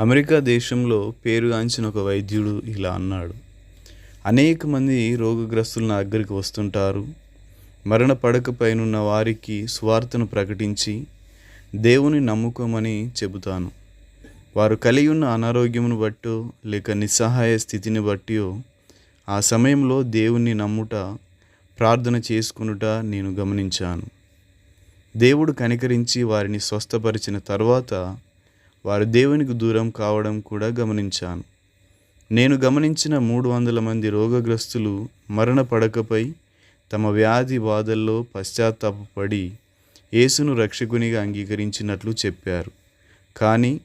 America దేశంలో పేరుగాంచిన ఒక వైద్యుడు ఇలా అన్నాడు. అనేక మంది రోగగ్రస్తులు నా దగ్గరికి వస్తుంటారు. మరణ పడకపైనున్న వారికి స్వార్థను ప్రకటించి దేవుని నమ్ముకోమని చెబుతాను. వారు కలిగి ఉన్న అనారోగ్యమును బట్టో లేక నిస్సహాయ స్థితిని బట్టియో ఆ సమయంలో దేవుణ్ణి నమ్ముట ప్రార్థన చేసుకునుట నేను గమనించాను. దేవుడు కనికరించి వారిని స్వస్థపరిచిన తర్వాత వారు దేవునికి దూరం కావడం కూడా గమనించాను. నేను గమనించిన మూడు వందల మంది రోగగ్రస్తులు మరణ పడకపై తమ వ్యాధి బాధల్లో పశ్చాత్తాపపడి యేసును రక్షకునిగా అంగీకరించినట్లు చెప్పారు. కానీ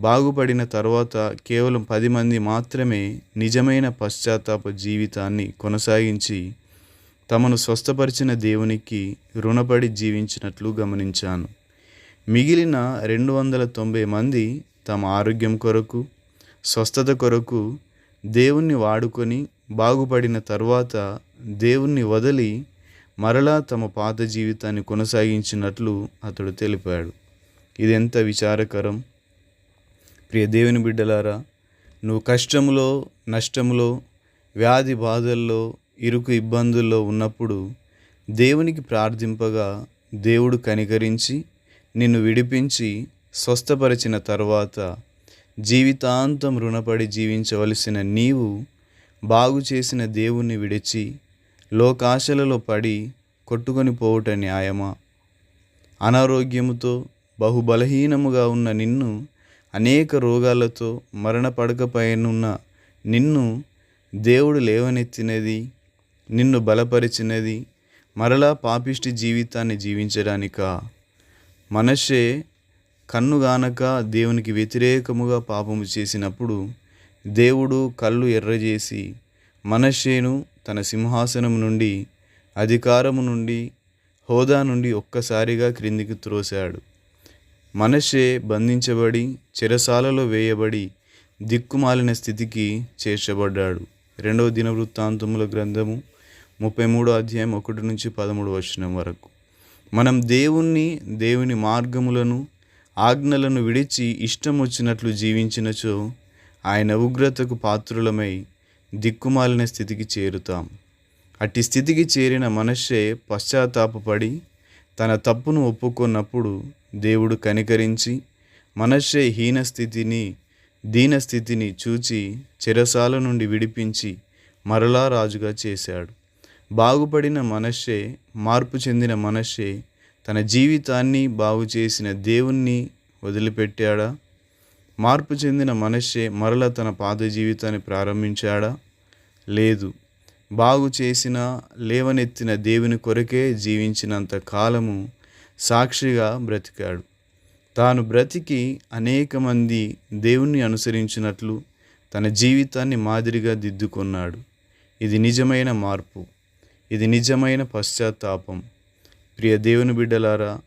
బాగుపడిన తర్వాత కేవలం పది మంది మాత్రమే నిజమైన పశ్చాత్తాప జీవితాన్ని కొనసాగించి తమను స్వస్థపరిచిన దేవునికి రుణపడి జీవించినట్లు గమనించాను. మిగిలిన రెండు వందల తొంభై మంది తమ ఆరోగ్యం కొరకు స్వస్థత కొరకు దేవుణ్ణి వాడుకొని బాగుపడిన తర్వాత దేవుణ్ణి వదిలి మరలా తమ పాత జీవితాన్ని కొనసాగించినట్లు అతడు తెలిపాడు. ఇది ఎంత విచారకరం! ప్రియ దేవుని బిడ్డలారా నువ్వు కష్టములో నష్టములో వ్యాధి బాధల్లో ఇరుకు ఇబ్బందుల్లో ఉన్నప్పుడు దేవునికి ప్రార్థింపగా దేవుడు కనికరించి నిన్ను విడిపించి స్వస్థపరిచిన తర్వాత జీవితాంతం రుణపడి జీవించవలసిన నీవు బాగు చేసిన దేవుణ్ణి విడిచి లోకాశలలో పడి కొట్టుకొని పోవుట న్యాయమా? అనారోగ్యముతో బహుబలహీనముగా ఉన్న నిన్ను అనేక రోగాలతో మరణ పడకపైనున్న నిన్ను దేవుడు లేవనెత్తినది నిన్ను బలపరిచినది మరలా పాపిష్టి జీవితాన్ని జీవించడానికా? మనషే కన్నుగానక దేవునికి వ్యతిరేకముగా పాపము చేసినప్పుడు దేవుడు కళ్ళు ఎర్రజేసి మనషేను తన సింహాసనం నుండి అధికారము నుండి హోదా నుండి ఒక్కసారిగా క్రిందికి త్రోశాడు. మనషే బంధించబడి చెరసాలలో వేయబడి దిక్కుమాలిన స్థితికి చేర్చబడ్డాడు. రెండవ దిన వృత్తాంతముల గ్రంథము ముప్పై మూడో అధ్యాయం ఒకటి నుంచి పదమూడు వచనం వరకు. మనం దేవుణ్ణి దేవుని మార్గములను ఆజ్ఞలను విడిచి ఇష్టం వచ్చినట్లు జీవించినచో ఆయన ఉగ్రతకు పాత్రులమై దిక్కుమాలిన స్థితికి చేరుతాం. అట్టి స్థితికి చేరిన మనస్సే పశ్చాత్తాపపడి తన తప్పును ఒప్పుకున్నప్పుడు దేవుడు కనికరించి మనస్సే హీన స్థితిని దీనస్థితిని చూచి చెరసాల నుండి విడిపించి మరలా రాజుగా చేశాడు. బాగుపడిన మనషే మార్పు చెందిన మనషే తన జీవితాన్ని బాగు చేసిన దేవుణ్ణి వదిలిపెట్టాడా? మార్పు చెందిన మనషే మరల తన పాత జీవితాన్ని ప్రారంభించాడా? లేదు. బాగు చేసిన లేవనెత్తిన దేవుని కొరకే జీవించినంత కాలము సాక్షిగా బ్రతికాడు. తాను బ్రతికి అనేక మంది దేవుణ్ణి అనుసరించినట్లు తన జీవితాన్ని మాదిరిగా దిద్దుకున్నాడు. ఇది నిజమైన మార్పు. ఇది నిజమైన పశ్చాత్తాపం. ప్రియ దేవుని బిడ్డలారా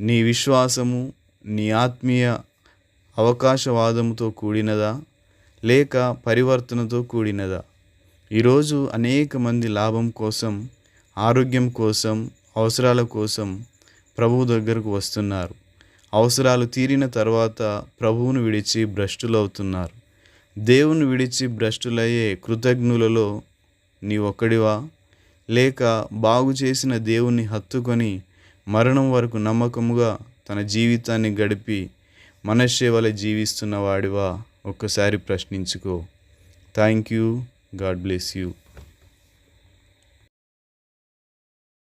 నీ విశ్వాసము నీ ఆత్మీయ అవకాశవాదముతో కూడినదా? లేక పరివర్తనతో కూడినదా? ఈరోజు అనేక మంది లాభం కోసం ఆరోగ్యం కోసం అవసరాల కోసం ప్రభువు దగ్గరకు వస్తున్నారు. అవసరాలు తీరిన తర్వాత ప్రభువును విడిచి భ్రష్టులవుతున్నారు. దేవుని విడిచి భ్రష్టులయ్యే కృతజ్ఞులలో నీ ఒక్కడివా లేక బాగు చేసిన దేవుణ్ణి హత్తుకొని మరణం వరకు నమ్మకముగా తన జీవితాన్ని గడిపి మనశ్శేవల జీవిస్తున్న వాడివా? ఒక్కసారి ప్రశ్నించుకో. Thank you god bless you